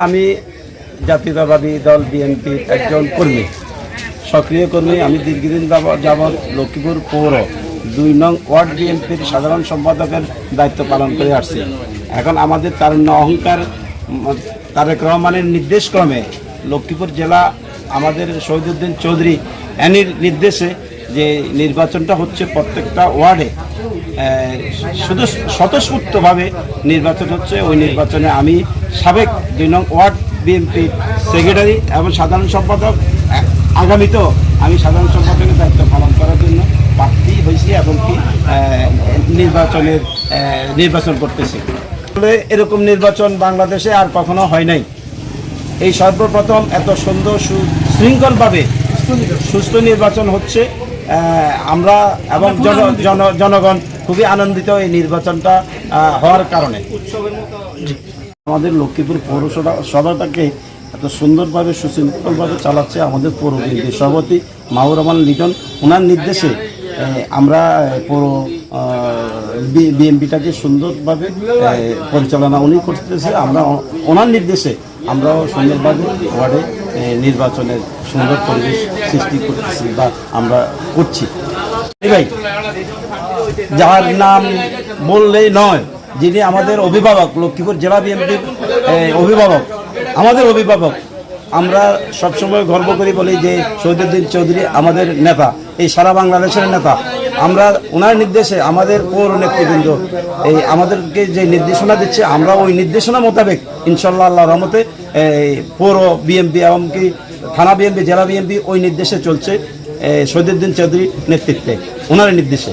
আমি জাতীয়তাবাদী দল বিএনপির একজন কর্মী। সক্রিয় কর্মী আমি দীর্ঘদিন যাব- যাবৎ লক্ষ্মীপুর পৌর দুই নং ওয়ার্ড বিএনপির সাধারণ সম্পাদকের দায়িত্ব পালন করে আসছি। এখন আমাদের তারুণ্য অহংকার তারেক রহমানের নির্দেশক্রমে লক্ষ্মীপুর জেলা আমাদের শহীদুদ্দিন চৌধুরী অ্যানির নির্দেশে যে নির্বাচনটা হচ্ছে প্রত্যেকটা ওয়ার্ডে শুধু স্বতঃস্ফূর্তভাবে নির্বাচন হচ্ছে। ওই নির্বাচনে আমি সাবেক দুই নং ওয়ার্ড বিএনপি সেক্রেটারি এবং সাধারণ সম্পাদক। আগামীতেও আমি সাধারণ সম্পাদকের দায়িত্ব পালন করার জন্য প্রার্থী হয়েছি এবং কি নির্বাচনের নির্বাচন করতেছি। এরকম নির্বাচন বাংলাদেশে আর কখনো হয় নাই। এই সর্বপ্রথম এত সুন্দর সুশৃঙ্খলভাবে সুস্থ নির্বাচন হচ্ছে। আমরা এবং জন- জন- জনগণ খুবই আনন্দিত এই নির্বাচনটা হওয়ার কারণে। আমাদের লক্ষ্মীপুর পৌরসভা সভাটাকে এত সুন্দরভাবে সুশৃঙ্খলভাবে চালাচ্ছে আমাদের পৌর সভাপতি মাহুর রহমান লিটন। ওনার নির্দেশে আমরা পৌর বিএনপিটাকে সুন্দরভাবে পরিচালনা উনি করতেছে। আমরা ওনার নির্দেশে আমরাও সুন্দরভাবে ওয়ার্ডে নির্বাচনের সুন্দর পরিবেশ সৃষ্টি করতেছি বা আমরা করছি। ভাই, যার নাম বললেই নয়, যিনি আমাদের অভিভাবক, লক্ষ্মীপুর জেলা বিএনপির অভিভাবক। আমাদের অভিভাবক। আমরা সবসময় গর্ব করি বলি যে শহীদুদ্দিন চৌধুরী আমাদের নেতা, এই সারা বাংলাদেশের নেতা। আমরা ওনার নির্দেশে আমাদের পৌর নেতৃবৃন্দ, এই আমাদেরকে যে নির্দেশনা দিচ্ছে, আমরা ওই নির্দেশনা মোতাবেক ইনশাল্লাহ আল্লাহ রহমতে পৌর বিএমপি এমনকি থানা বিএনপি জেলা বিএনপি ওই নির্দেশে চলছে শহীদুদ্দিন চৌধুরী নেতৃত্বে ওনার নির্দেশে।